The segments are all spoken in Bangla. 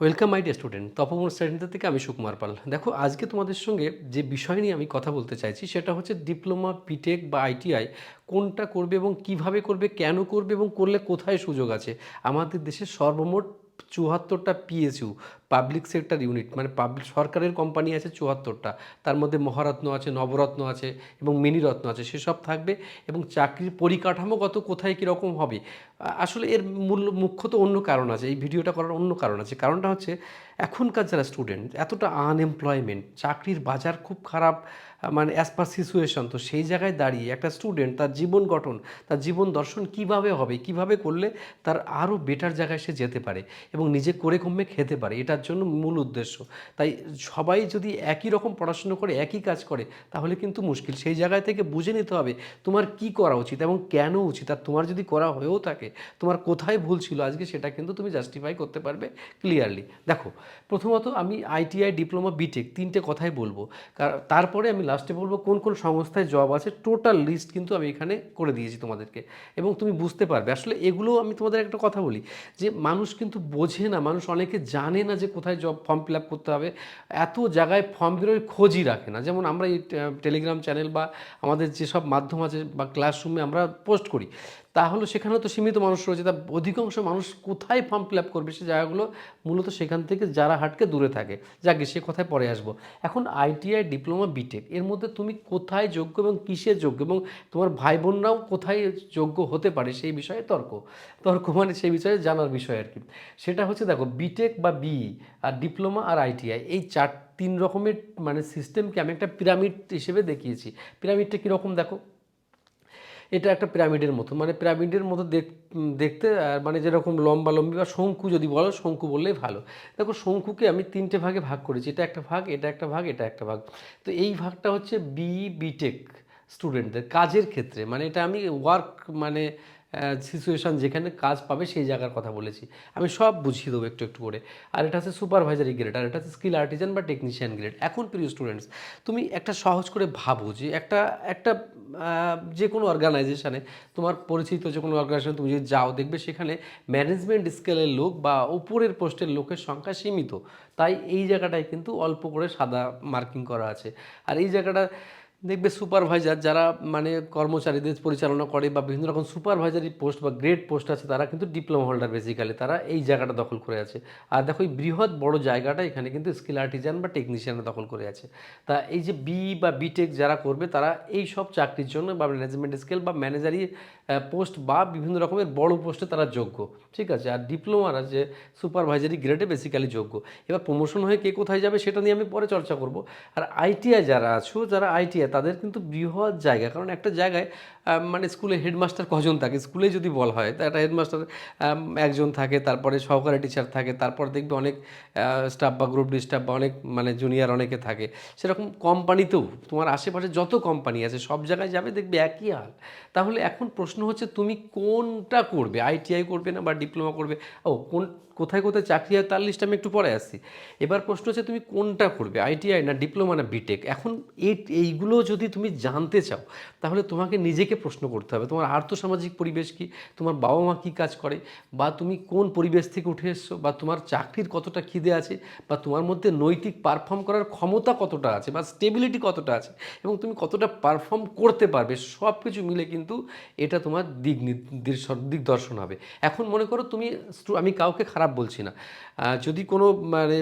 ওয়েলকাম মাই ডিয়ার স্টুডেন্ট তপমন স্টাডিতে থেকে আমি সুকুমার পাল। দেখো, আজকে তোমাদের সঙ্গে যে বিষয় নিয়ে আমি কথা বলতে চাইছি, সেটা হচ্ছে ডিপ্লোমা বিটেক বা আইটিআই কোনটা করবে এবং কীভাবে করবে, কেন করবে এবং করলে কোথায় সুযোগ আছে? আমাদের দেশে সর্বমোট চুয়াত্তরটা পিএসইউ পাবলিক সেক্টর ইউনিট মানে পাবলিক সরকারের কোম্পানি আছে চুয়াত্তরটা। তার মধ্যে মহারত্ন আছে, নবরত্ন আছে এবং মিনিরত্ন আছে, সেসব থাকবে এবং চাকরির পরিকাঠামোগত কোথায় কীরকম হবে? আসলে এর মূল, মুখ্যত অন্য কারণ আছে, এই ভিডিওটা করার অন্য কারণ আছে। কারণটা হচ্ছে এখনকার যারা স্টুডেন্ট এতটা আনএমপ্লয়মেন্ট চাকরির বাজার খুব খারাপ মানে অ্যাজ পার সিচুয়েশন তো সেই জায়গায় দাঁড়িয়ে একটা স্টুডেন্ট তার জীবন গঠন, তার জীবন দর্শন কীভাবে হবে, কীভাবে করলে তার আরও বেটার জায়গায় সে যেতে পারে এবং নিজে করে কমে খেতে পারে এটার জন্য মূল উদ্দেশ্য। তাই সবাই যদি একই রকম পড়াশুনো করে, একই কাজ করে, তাহলে কিন্তু মুশকিল। সেই জায়গায় থেকে বুঝে নিতে হবে তোমার কি করা উচিত এবং কেন উচিত। আর তোমার যদি করা হয়েও থাকে, তোমার কোথায় ভুল ছিল আজকে সেটা কিন্তু তুমি জাস্টিফাই করতে পারবে ক্লিয়ারলি দেখো, প্রথমত আমি আইটিআই ডিপ্লোমা বিটেক তিনটে কথাই বলব। তারপরে আমি লাস্টে বলব কোন কোন সংস্থায় জব আছে টোটাল লিস্ট কিন্তু আমি এখানে করে দিয়েছি তোমাদেরকে। এবং তুমি বুঝতে পারবে, আসলে এগুলো আমি তোমাদের একটা কথা বলি, যে মানুষ কিন্তু বোঝে না, মানুষ অনেকে জানে না যে কোথায় জব ফর্ম ফিল আপ করতে হবে, এত জায়গায় ফর্ম বেরোয় খোঁজই রাখে না। যেমন আমরা এই টেলিগ্রাম চ্যানেল বা আমাদের যেসব মাধ্যম আছে বা ক্লাসরুমে আমরা পোস্ট করি। তাহলে সেখানেও তো সীমিত মানুষ রয়েছে। তা অধিকাংশ মানুষ কোথায় ফর্ম ফিল আপ করবে সে জায়গাগুলো? মূলত সেখান থেকে যারা হাটকে দূরে থাকে। যাকে, সে কথায় পরে আসব। এখন আইটিআই ডিপ্লোমা বিটেক এর মধ্যে তুমি কোথায় যোগ্য এবং কিসের যোগ্য এবং তোমার ভাই বোনরাও কোথায় যোগ্য হতে পারে সেই বিষয়ে তর্ক। তর্ক মানে সেই বিষয়ে জানার বিষয় আর কি। সেটা হচ্ছে দেখো বিটেক বা বিই আর ডিপ্লোমা আর আইটিআই এই চার তিন রকমের মানে সিস্টেমকে আমি একটা পিরামিড হিসেবে দেখিয়েছি। পিরামিডটা কীরকম দেখো? এটা একটা পিরামিডের মতো। মানে পিরামিডের মতো দেখ দেখতে মানে যেরকম লম্বা লম্বি বা শঙ্কু যদি বলো, শঙ্কু বললেই ভালো। দেখো, শঙ্কুকে আমি তিনটে ভাগে ভাগ করেছি। এটা একটা ভাগ, এটা একটা ভাগ, এটা একটা ভাগ। তো এই ভাগটা হচ্ছে বি বিটেক স্টুডেন্টদের কাজের ক্ষেত্রে। মানে এটা আমি ওয়ার্ক মানে সিচুয়েশান যেখানে কাজ পাবে সেই জায়গার কথা বলেছি। আমি সব বুঝিয়ে দেবো একটু একটু করে। আর এটা হচ্ছে সুপারভাইজারি গ্রেড আর এটা হচ্ছে স্কিল আর্টিজান বা টেকনিশিয়ান গ্রেড এখন প্রিয় স্টুডেন্টস তুমি একটা সহজ করে ভাবো যে একটা একটা যে কোনো অর্গানাইজেশানে তোমার পরিচিত যে কোনো অর্গানাইজেশনে তুমি যদি যাও, দেখবে সেখানে ম্যানেজমেন্ট স্কেলের লোক বা উপরের পোস্টের লোকের সংখ্যা সীমিত। তাই এই জায়গাটায় কিন্তু অল্প করে সাদা মার্কিং করা আছে। আর এই জায়গাটা দেখবে সুপারভাইজার যারা মানে কর্মচারীদের পরিচালনা করে বা বিভিন্ন রকম সুপারভাইজারি পোস্ট বা গ্রেড পোস্ট আছে, তারা কিন্তু ডিপ্লোমা হোল্ডার বেসিক্যালি তারা এই জায়গাটা দখল করে আছে। আর দেখো, এই বৃহৎ বড় জায়গাটা এখানে কিন্তু স্কিল আর্টিজান বা টেকনিশিয়ানরা দখল করে আছে। তা এই যে বি বা বিটেক যারা করবে, তারা এই সব চাকরির জন্য বা ম্যানেজমেন্ট স্কেল বা ম্যানেজারি পোস্ট বা বিভিন্ন রকমের বড় পোস্টে তারা যোগ্য, ঠিক আছে? আর ডিপ্লোমারা যে সুপারভাইজারি গ্রেডে বেসিক্যালি যোগ্য। এবার প্রমোশন হয়ে কে কোথায় যাবে, সেটা নিয়ে আমি পরে চর্চা করব। আর আইটিআই যারা আছো, যারা আইটিআই তাদের কিন্তু বৃহৎ জায়গা। কারণ একটা জায়গায় মানে স্কুলে হেডমাস্টার কজন থাকে? স্কুলে যদি বলা হয়, তা একটা হেডমাস্টার একজন থাকে, তারপরে সহকারী টিচার থাকে, তারপর দেখবে অনেক স্টাফ বা গ্রুপ স্টাফ বা অনেক মানে জুনিয়র অনেকে থাকে। সেরকম কোম্পানিতেও তোমার আশেপাশে যত কোম্পানি আছে, সব জায়গায় যাবে, দেখবে একই হাল। তাহলে এখন প্রশ্ন হচ্ছে, তুমি কোনটা করবে? আইটিআই করবে না বা ডিপ্লোমা করবে? ও, কোন, কোথায় কোথায় চাকরি হয় তার লিস্ট আমি একটু পরে আসছি। এবার প্রশ্ন হচ্ছে, তুমি কোনটা করবে? আইটিআই না ডিপ্লোমা না বিটেক এখন এই এইগুলো যদি তুমি জানতে চাও, তাহলে তোমাকে নিজেকে প্রশ্ন করতে হবে, তোমার আর্থসামাজিক পরিবেশ কি, তোমার বাবা মা কী কাজ করে, বা তুমি কোন পরিবেশ থেকে উঠে এসছো, বা তোমার চাকরির কতটা খিদে আছে, বা তোমার মধ্যে নৈতিক পারফর্ম করার ক্ষমতা কতটা আছে, বা স্টেবিলিটি কতটা আছে, এবং তুমি কতটা পারফর্ম করতে পারবে সব কিছু মিলে কিন্তু এটা তোমার দিক নির্দেশ- দিগদর্শন হবে। এখন মনে করো তুমি, আমি কাউকে খারাপ বলছি না। যদি কোনো মানে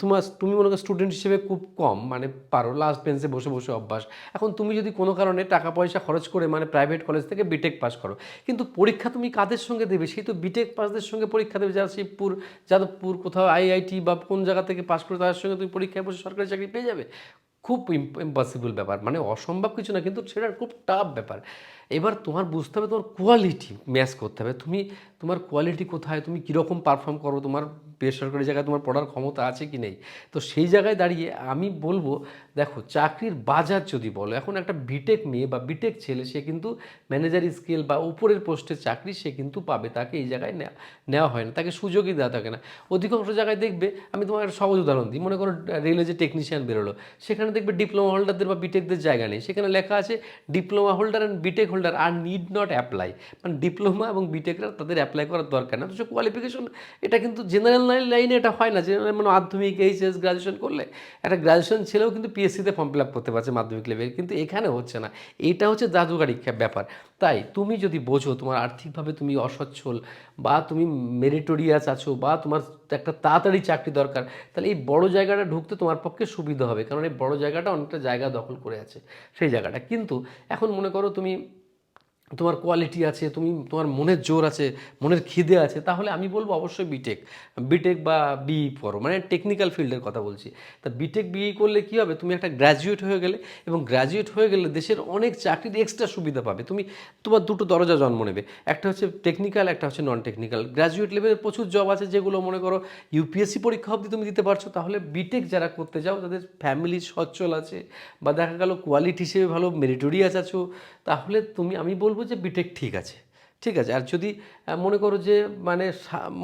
তোমার তুমি মনে করো স্টুডেন্ট হিসেবে খুব কম মানে পারো লাস্ট বেঞ্চে বসে বসে অভ্যাস। এখন তুমি যদি কোনো কারণে টাকা পয়সা খরচ করে মানে প্রাইভেট কলেজ থেকে বিটেক পাস করো, কিন্তু পরীক্ষা তুমি কাদের সঙ্গে দেবে? সেই তো বিটেক পাসদের সঙ্গে পরীক্ষা দেবে, যারা শিবপুর যাদবপুর কোথাও আইআইটি বা কোন জায়গা থেকে পাস করে তাদের সঙ্গে তুমি পরীক্ষায় বসে সরকারি চাকরি পেয়ে যাবে? খুব ইম্পসিবল ব্যাপার। মানে অসম্ভব কিছু না, কিন্তু সেটা খুব টাফ ব্যাপার। এবার তোমার বুঝতে হবে তোমার কোয়ালিটি ম্যাচ করতে হবে। তুমি, তোমার কোয়ালিটি কোথায়? তুমি কীরকম পারফর্ম করো? তোমার বেসরকারি জায়গায় তোমার পড়ার ক্ষমতা আছে কি নেই? তো সেই জায়গায় দাঁড়িয়ে আমি বলব, দেখো চাকরির বাজার যদি বলো, এখন একটা বিটেক মেয়ে বা বিটেক ছেলে, সে কিন্তু ম্যানেজারি স্কেল বা উপরের পোস্টের চাকরি সে কিন্তু পাবে, তাকে এই জায়গায় নেওয়া হয় না, তাকে সুযোগই দেওয়া থাকে না। অধিকাংশ জায়গায় দেখবে, আমি তোমার একটা সহজ উদাহরণ দিই, মনে করো রেলে যে টেকনিশিয়ান বেরোলো, সেখানে দেখবে ডিপ্লোমা হোল্ডারদের বা বিটেকদের জায়গা নেই, সেখানে লেখা আছে diploma holder and B Tech holder R need not apply মানে ডিপ্লোমা এবং বিটেকরা তাদের অ্যাপ্লাই করার দরকার না, অথচ কোয়ালিফিকেশন এটা কিন্তু জেনারেল লাইনে এটা হয় না যে মানে মাধ্যমিক এইচএস গ্রাজুয়েশন করলে একটা গ্রাজুয়েশন ছেলেও কিন্তু পিএসসিতে ফর্ম ফিল আপ করতে পারছে মাধ্যমিক লেভেল কিন্তু এখানে হচ্ছে না। এটা হচ্ছে জাদুগারি ব্যাপার। তাই তুমি যদি বোঝো তোমার আর্থিকভাবে তুমি অসচ্ছল বা তুমি মেরিটোরিয়াস আছো বা তোমার একটা তাড়াতাড়ি চাকরি দরকার, তাহলে এই বড় জায়গাটা ঢুকতে তোমার পক্ষে সুবিধা হবে। কারণ এই বড় জায়গাটা অনেকটা জায়গা দখল করে আছে সেই জায়গাটা। কিন্তু এখন মনে করো তুমি তোমার কোয়ালিটি আছে, তুমি, তোমার মনের জোর আছে, মনের খিদে আছে, তাহলে আমি বলব অবশ্যই বিটেক বিটেক বা বিই করো মানে টেকনিক্যাল ফিল্ডের কথা বলছি। তা বিটেক বিই করলে কি হবে? তুমি একটা গ্র্যাজুয়েট হয়ে গেলে এবং গ্র্যাজুয়েট হয়ে গেলে দেশের অনেক চাকরির এক্সট্রা সুবিধা পাবে। তুমি, তোমার দুটো দরজা জন্ম নেবে, একটা হচ্ছে টেকনিক্যাল একটা হচ্ছে নন টেকনিক্যাল গ্র্যাজুয়েট লেভেলের প্রচুর জব আছে যেগুলো মনে করো ইউপিএসসি পরীক্ষা অবধি তুমি দিতে পারছ, তাহলে বিটেক যারা করতে যাও, তাদের ফ্যামিলি সচ্ছল আছে বা দেখা গেল কোয়ালিটি হিসেবে ভালো মেরিটোরিয়াস আছো, তাহলে তুমি, আমি বলব যে বিটেক ঠিক আছে। ঠিক আছে? আর যদি মনে করো যে মানে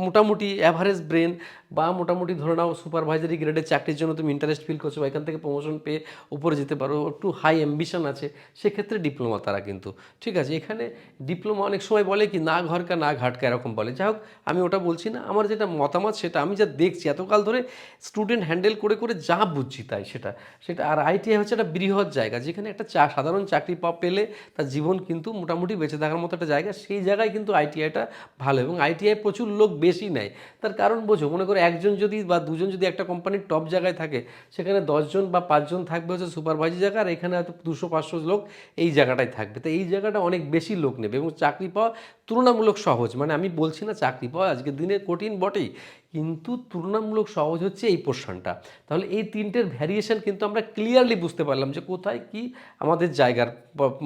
মোটামুটি অ্যাভারেজ ব্রেন বা মোটামুটি ধরে নাও সুপারভাইজারি গ্রেডের চাকরির জন্য তুমি ইন্টারেস্ট ফিল করছ বা এখান থেকে প্রমোশন পেয়ে উপরে যেতে পারো, একটু হাই অ্যাম্বিশন আছে, সেক্ষেত্রে ডিপ্লোমা তারা কিন্তু, ঠিক আছে? এখানে ডিপ্লোমা অনেক সময় বলে কি, না ঘরকা, না ঘাটকা এরকম বলে। যাই হোক, আমি ওটা বলছি না, আমার যেটা মতামত সেটা আমি যা দেখছি, এতকাল ধরে স্টুডেন্ট হ্যান্ডেল করে করে যা বুঝছি তাই সেটা সেটা, আর আইটিআই হচ্ছে একটা বৃহৎ জায়গা, যেখানে একটা চা, সাধারণ চাকরি পেলে তার জীবন কিন্তু মোটামুটি বেঁচে থাকার মতো একটা জায়গা, সেই জায়গায় কিন্তু আইটিআইটা ভালো এবং আইটিআই প্রচুর লোক বেশি নেয়। তার কারণ বোঝো, মনে করো একজন যদি বা দুজন যদি একটা কোম্পানির টপ জায়গায় থাকে, সেখানে দশজন বা পাঁচজন থাকবে হচ্ছে সুপারভাইজার জায়গা আর এখানে হয়তো দুশো পাঁচশো লোক এই জায়গাটায় থাকবে। তো এই জায়গাটা অনেক বেশি লোক নেবে এবং চাকরি পাওয়া তুলনামূলক সহজ। মানে আমি বলছি না চাকরি পাওয়া আজকের দিনে কঠিন বটেই, কিন্তু তুলনামূলক সহজ হচ্ছে এই পোর্শনটা তাহলে এই তিনটের ভ্যারিয়েশন কিন্তু আমরা ক্লিয়ারলি বুঝতে পারলাম যে কোথায় কি আমাদের জায়গার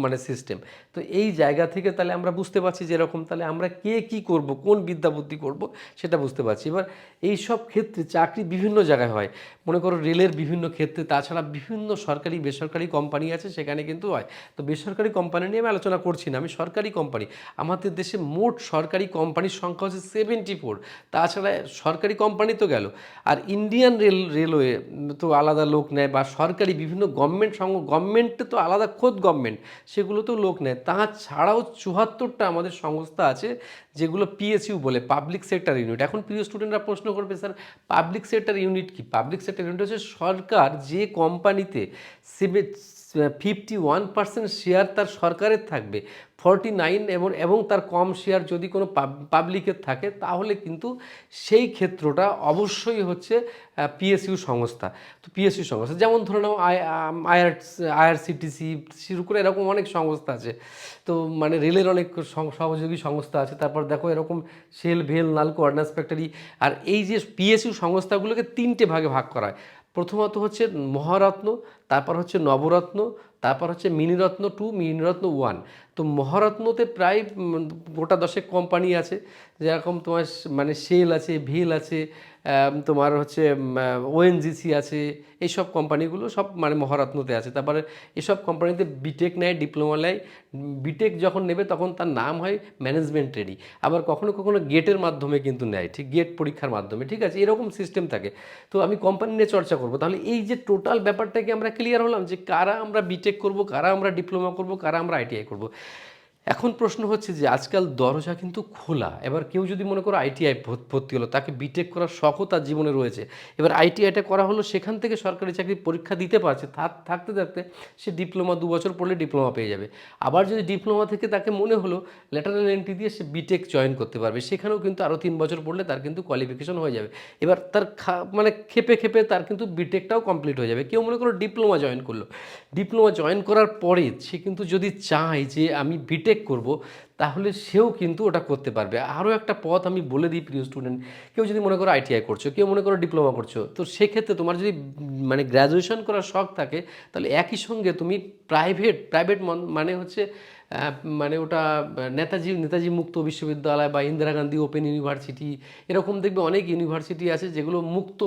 মানে সিস্টেম তো এই জায়গা থেকে তাহলে আমরা বুঝতে পারছি যে এরকম, তাহলে আমরা কে কি করব, কোন বিদ্যা বুদ্ধি করব সেটা বুঝতে পারছি। এবার এই সব ক্ষেত্রে চাকরি বিভিন্ন জায়গায় হয়। মনে করো রেলের বিভিন্ন ক্ষেত্রে, তাছাড়া বিভিন্ন সরকারি, বেসরকারি কোম্পানি আছে, সেখানে কিন্তু হয়। তো বেসরকারি কোম্পানি নিয়ে আমি আলোচনা করছি না, আমি সরকারি কোম্পানি আমাদের দেশে মোট সরকারি কোম্পানির সংখ্যা হচ্ছে সেভেন্টি ফোর তাছাড়া সরকারি কোম্পানি তো গেল। আর ইন্ডিয়ান রেল রেলওয়ে তো আলাদা লোক নেয় বা সরকারি বিভিন্ন গভর্নমেন্ট সঙ্গ গভর্নমেন্টে তো আলাদা খোদ গভর্নমেন্ট সেগুলোতেও লোক নেয়। তাছাড়াও চুয়াত্তরটা আমাদের সংস্থা আছে যেগুলো পিএসইউ বলে পাবলিক সেক্টর ইউনিট এখন প্রিয় স্টুডেন্টরা প্রশ্ন করবে, স্যার পাবলিক সেক্টর ইউনিট কি? পাবলিক সেক্টর ইউনিট হচ্ছে সরকার যে কোম্পানিতে ফিফটি ওয়ান পার্সেন্ট শেয়ার তার সরকারের থাকবে। ফর্টি নাইন এবং এবং তার কম শেয়ার যদি কোনো পাবলিকের থাকে, তাহলে কিন্তু সেই ক্ষেত্রটা অবশ্যই হচ্ছে পিএসইউ সংস্থা। তো পিএসইউ সংস্থা, যেমন ধরে নাও আই আইআর আইআরসিটিসি শুরু করে এরকম অনেক সংস্থা আছে। তো মানে রেলের অনেক সহযোগী সংস্থা আছে। তারপর দেখো এরকম সেল ভেল নালকো অর্ডিন্যান্স ফ্যাক্টরি আর এই যে পিএসইউ সংস্থাগুলোকে তিনটে ভাগে ভাগ করা হয়। প্রথমত হচ্ছে মহারত্ন তারপর হচ্ছে নবরত্ন, তারপর হচ্ছে মিনিরত্ন টু মিনিরত্ন ওয়ান তো মহারত্নতে প্রায় গোটা দশেক কোম্পানি আছে। যেরকম তোমার মানে সেল আছে ভিল আছে তোমার হচ্ছে ওএনজিসি আছে, এইসব কোম্পানিগুলো সব মানে মহারত্নতে আছে। তারপরে এসব কোম্পানিতে বিটেক নেয় ডিপ্লোমা নেয়। বিটেক যখন নেবে তখন তার নাম হয় ম্যানেজমেন্ট ট্রেডি আবার কখনো কখনো গেটের মাধ্যমে কিন্তু নেয়, ঠিক? গেট পরীক্ষার মাধ্যমে, ঠিক আছে? এরকম সিস্টেম থাকে। তো আমি কোম্পানি নিয়ে চর্চা করব। তাহলে এই যে টোটাল ব্যাপারটাকে আমরা ক্লিয়ার হলাম যে কারা আমরা বিটেক করব, কারা আমরা ডিপ্লোমা করব, কারা আমরা আইটিআই করব। এখন প্রশ্ন হচ্ছে যে আজকাল দরজা কিন্তু খোলা। এবার কেউ যদি মনে করো আইটিআই ভর্তি হলো, তাকে বিটেক করার শখও তার জীবনে রয়েছে। এবার আইটিআইটা করা হলো, সেখান থেকে সরকারি চাকরি পরীক্ষা দিতে পারছে, থাক- থাকতে থাকতে সে ডিপ্লোমা দু বছর পড়লে ডিপ্লোমা পেয়ে যাবে। আবার যদি ডিপ্লোমা থেকে তাকে মনে হলো লেটারাল এন্ট্রি দিয়ে সে বিটেক জয়েন করতে পারবে, সেখানেও কিন্তু আরও তিন বছর পড়লে তার কিন্তু কোয়ালিফিকেশন হয়ে যাবে। এবার তার মানে খেপে খেপে তার কিন্তু বিটেকটাও কমপ্লিট হয়ে যাবে। কেউ মনে করো ডিপ্লোমা জয়েন করল। ডিপ্লোমা জয়েন করার পরে সে কিন্তু যদি চায় যে আমি বিটেক করব, তাহলে সেও কিন্তু ওটা করতে পারবে। আরও একটা পথ আমি বলে দিই, প্রিয় স্টুডেন্ট কেউ যদি মনে করো আইটিআই করছ, কেউ মনে করো ডিপ্লোমা করছ, তো সেক্ষেত্রে তোমার যদি মানে গ্র্যাজুয়েশন করার শখ থাকে, তাহলে একই সঙ্গে তুমি প্রাইভেট প্রাইভেট মানে হচ্ছে মানে ওটা নেতাজি নেতাজি মুক্ত বিশ্ববিদ্যালয় বা ইন্দিরা গান্ধী ওপেন ইউনিভার্সিটি এরকম দেখবে অনেক ইউনিভার্সিটি আছে যেগুলো মুক্ত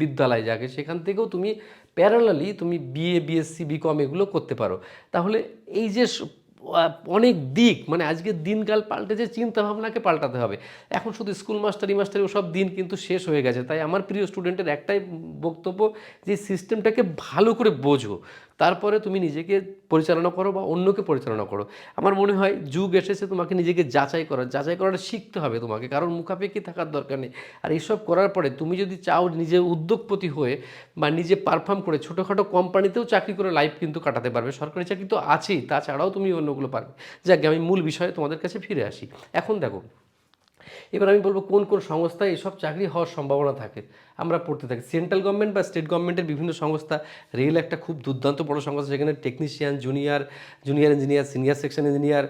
বিদ্যালয় যাকে, সেখান থেকেও তুমি প্যারালালি তুমি বিএ বিএসসি বিকম এগুলো করতে পারো। তাহলে এই যে অনেক দিক মানে আজকে দিনকাল পাল্টেছে চিন্তা ভাবনাকে পাল্টাতে হবে। এখন শুধু স্কুল মাস্টারি মাস্টারি ওসব দিন কিন্তু শেষ হয়ে গেছে। তাই আমার প্রিয় স্টুডেন্টের একটাই বক্তব্য যে সিস্টেমটাকে ভালো করে বোঝো। তারপরে তুমি নিজেকে পরিচালনা করো বা অন্যকে পরিচালনা করো। আমার মনে হয় যুগ এসেছে তোমাকে নিজেকে যাচাই করার। যাচাই করাটা শিখতে হবে তোমাকে, কারণ মুখাপেক্ষি থাকার দরকার নেই। আর এইসব করার পরে তুমি যদি চাও নিজে উদ্যোগপতি হয়ে বা নিজে পারফর্ম করে ছোটোখাটো কোম্পানিতেও চাকরি করে লাইফ কিন্তু কাটাতে পারবে। সরকারি চাকরি তো আছেই, তাছাড়াও তুমি অন্যগুলো পারবে। যাক আমি মূল বিষয়ে তোমাদের কাছে ফিরে আসি। এখন দেখো এবার আমি বলব কোন কোন সংস্থায় এসব চাকরি হওয়ার সম্ভাবনা থাকে। আমরা পড়তে থাকি। সেন্ট্রাল গভর্নমেন্ট বা স্টেট গভর্নমেন্টের বিভিন্ন সংস্থা, রেল একটা খুব দুর্দান্ত বড় সংস্থা, যেখানে technician junior junior engineer senior section engineer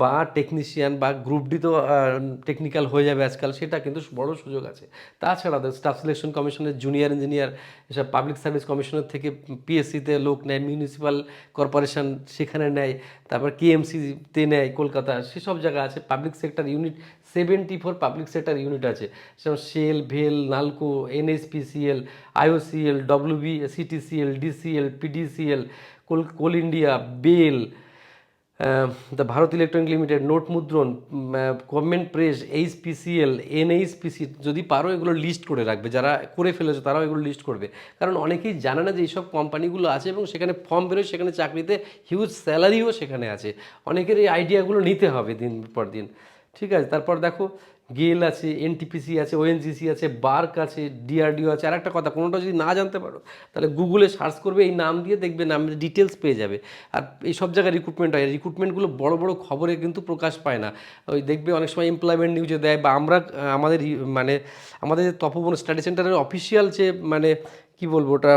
বা টেকনিশিয়ান বা গ্রুপ ডি তো টেকনিক্যাল হয়ে যাবে আজকাল। সেটা কিন্তু বড় সুযোগ আছে। তাছাড়া স্টাফ সিলেকশন কমিশনের জুনিয়র ইঞ্জিনিয়ার এসব পাবলিক সার্ভিস কমিশনের থেকে পিএসসিতে লোক নেয় মিউনিসিপ্যাল কর্পোরেশন সেখানে নেয়, তারপর কেএমসিতে নেয়, কলকাতা, সেসব জায়গা আছে। Public sector unit seventy four public sector unit আছে। যেমন sell well NALCO NSPCL IOCL WB CTCL DCL PDCL coal coal India BEL the Bharat electronic limited note মুদ্রণ গভর্নমেন্ট প্রেস এইচপিসিএল এনএইচপিসি যদি পারো এগুলো লিস্ট করে রাখবে, যারা করে ফেলেছে তারাও এগুলো লিস্ট করবে। কারণ অনেকেই জানে না যে এইসব কোম্পানিগুলো আছে এবং সেখানে ফর্ম বেরোয়, সেখানে চাকরিতে হিউজ স্যালারিও সেখানে আছে। অনেকের এই আইডিয়াগুলো নিতে হবে দিন পর দিন। ঠিক আছে? তারপর দেখো, গেল আছে এনটিপিসি আছে ওএনজিসি আছে বার্ক আছে ডিআরডিও আছে আর একটা কথা, কোনোটা যদি না জানতে পারো, তাহলে গুগলে সার্চ করবে, এই নাম দিয়ে দেখবে, নামের ডিটেলস পেয়ে যাবে। আর এই সব জায়গায় রিক্রুটমেন্ট হয় রিক্রুটমেন্টগুলো বড় বড় খবরে কিন্তু প্রকাশ পায় না। ওই দেখবে অনেক সময় এমপ্লয়মেন্ট নিউজে দেয়, বা আমরা, আমাদের মানে আমাদের যে তপবন স্টাডি সেন্টারের অফিসিয়াল যে মানে কি বলব, ওটা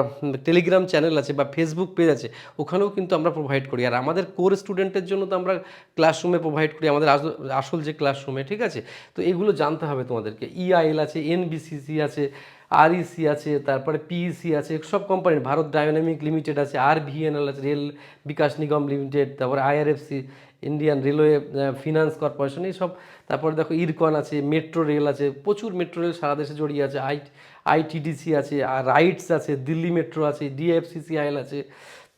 টেলিগ্রাম চ্যানেল আছে বা ফেসবুক পেজ আছে, ওখানেও কিন্তু আমরা প্রোভাইড করি। আর আমাদের কোর স্টুডেন্টের জন্য তো আমরা ক্লাসরুমে প্রোভাইড করি, আমাদের আস- আসল যে ক্লাসরুমে ঠিক আছে? তো এগুলো জানতে হবে তোমাদেরকে। ইআইএল আছে এনবিসিসি আছে আরইসি আছে, তারপরে পিইসি আছে, সব কোম্পানির ভারত ডায়নামিক লিমিটেড আছে আর ভিএনএল আছে রেল বিকাশ নিগম লিমিটেড তারপরে IRFC Indian railway finance corporation এইসব। তারপরে দেখো ইরকন আছে মেট্রো রেল আছে, প্রচুর মেট্রো রেল সারা দেশে জড়িয়ে আছে আই আইটিডিসি আছে, আর রাইটস আছে, দিল্লি মেট্রো আছে, ডিএফসিসিআইএল আছে,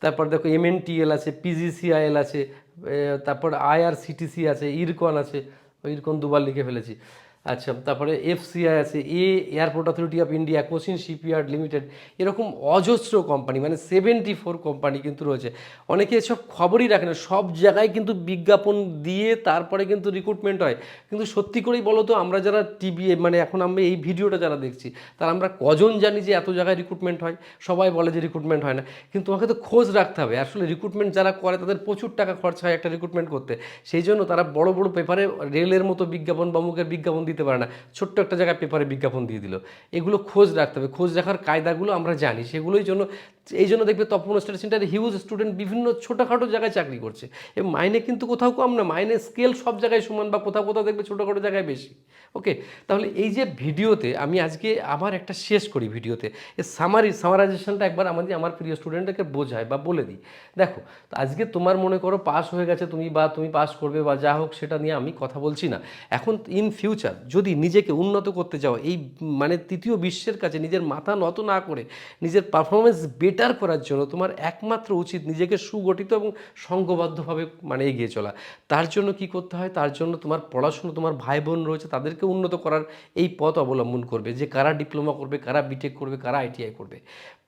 তারপর দেখো এমএনটিএল আছে, পিজিসিআইএল আছে তারপর আইআরসিটিসি আছে, ইরকন আছে ইরকন দুবার লিখে ফেলেছি। আচ্ছা তারপরে এফসিআই আছে, এ airport authority of India Cochin shipyard limited, এরকম অজস্র কোম্পানি মানে সেভেন্টি ফোর কোম্পানি কিন্তু রয়েছে। অনেকে এসব খবরই রাখে না, সব জায়গায় কিন্তু বিজ্ঞাপন দিয়ে তারপরে কিন্তু রিক্রুটমেন্ট হয়। কিন্তু সত্যি করেই বলো তো, আমরা যারা টিভি মানে এখন আমরা এই ভিডিওটা যারা দেখছি, তার আমরা কজন জানি যে এত জায়গায় রিক্রুটমেন্ট হয়? সবাই বলে যে রিক্রুটমেন্ট হয় না। কিন্তু তোমাকে তো খোঁজ রাখতে হবে। আসলে রিক্রুটমেন্ট যারা করে, তাদের প্রচুর টাকা খরচা হয় একটা রিক্রুটমেন্ট করতে। সেই জন্য তারা বড় বড় পেপারে রেলের মতো বিজ্ঞাপন বা মুখের বিজ্ঞাপন দিতে পারে না। ছোট্ট একটা জায়গায় পেপারে বিজ্ঞাপন দিয়ে দিল। এগুলো খোঁজ রাখতে হবে। খোঁজ রাখার কায়দাগুলো আমরা জানি। সেগুলোই জন্য এই জন্য দেখবে তপন স্টাডি সেন্টারে হিউজ স্টুডেন্ট বিভিন্ন ছোটোখাটো জায়গায় চাকরি করছে। এ মাইনে কিন্তু কোথাও কম না, মাইনে স্কেল সব জায়গায় সমান বা কোথাও কোথাও দেখবে ছোটোখাটো জায়গায় বেশি। ওকে তাহলে এই যে ভিডিওতে আমি আজকে আবার একটা শেষ করি ভিডিওতে এই সামারি সামারাইজেশনটা একবার আমাদের, আমার প্রিয় স্টুডেন্টকে বোঝায় বা বলে দিই। দেখো আজকে তোমার মনে করো পাস হয়ে গেছে তুমি বা তুমি পাস করবে বা যা হোক সেটা নিয়ে আমি কথা বলছি না। এখন ইন ফিউচার যদি নিজেকে উন্নত করতে চাও, এই মানে তৃতীয় বিশ্বের কাছে নিজের মাথা নত না করে নিজের পারফরমেন্স বেটার করার জন্য তোমার একমাত্র উচিত নিজেকে সুগঠিত এবং সঙ্গবদ্ধভাবে মানে এগিয়ে চলা। তার জন্য কি করতে হয়? তার জন্য তোমার পড়াশুনো, তোমার ভাই বোন রয়েছে, তাদেরকে উন্নত করার এই পথ অবলম্বন করবে যে কারা ডিপ্লোমা করবে, কারা বিটেক করবে, কারা আইটিআই করবে।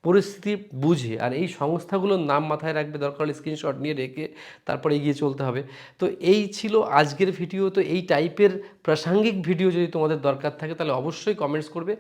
পরিস্থিতি বুঝে আর এই সংস্থাগুলোর নাম মাথায় রাখবে দরকার হলে স্ক্রিনশট নিয়ে রেখে তারপরে এগিয়ে চলতে হবে। তো এই ছিল আজকের ভিডিও তো এই টাইপের প্রাসঙ্গিক ভিডিও যদি তোমাদের দরকার থাকে তাহলে অবশ্যই কমেন্টস করবে।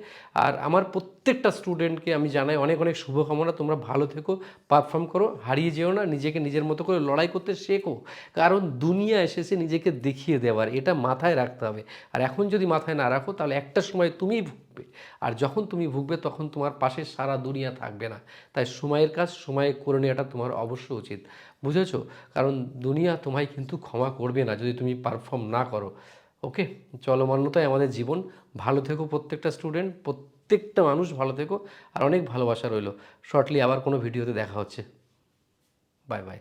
আর আমার প্রত্যেকটা স্টুডেন্টকে আমি জানাই অনেক অনেক শুভকামনা। তোমরা ভালো থেকো পারফর্ম করো, হারিয়ে যেও না, নিজেকে নিজের মতো করে লড়াই করতে শেখো। কারণ দুনিয়া এসেছে নিজেকে দেখিয়ে দেওয়ার। এটা মাথায় রাখতে হবে। আর এখন যদি মাথায় না রাখো তাহলে একটা সময় তুমিই ভুগবে। আর যখন তুমি ভুগবে, তখন তোমার পাশে সারা দুনিয়া থাকবে না। তাই সময়ের কাজ, সময়ে করে নেওয়াটা তোমার অবশ্যই উচিত। বুঝেছ? কারণ দুনিয়া তোমায় কিন্তু ক্ষমা করবে না যদি তুমি পারফর্ম না করো। ওকে? চলমান্যতাই আমাদের জীবন। ভালো থেকো প্রত্যেকটা স্টুডেন্ট প্রত্যেকটা মানুষ ভালো থেকো। আর অনেক ভালোবাসা রইল। শর্টলি আবার কোনো ভিডিওতে দেখা হচ্ছে। Bye bye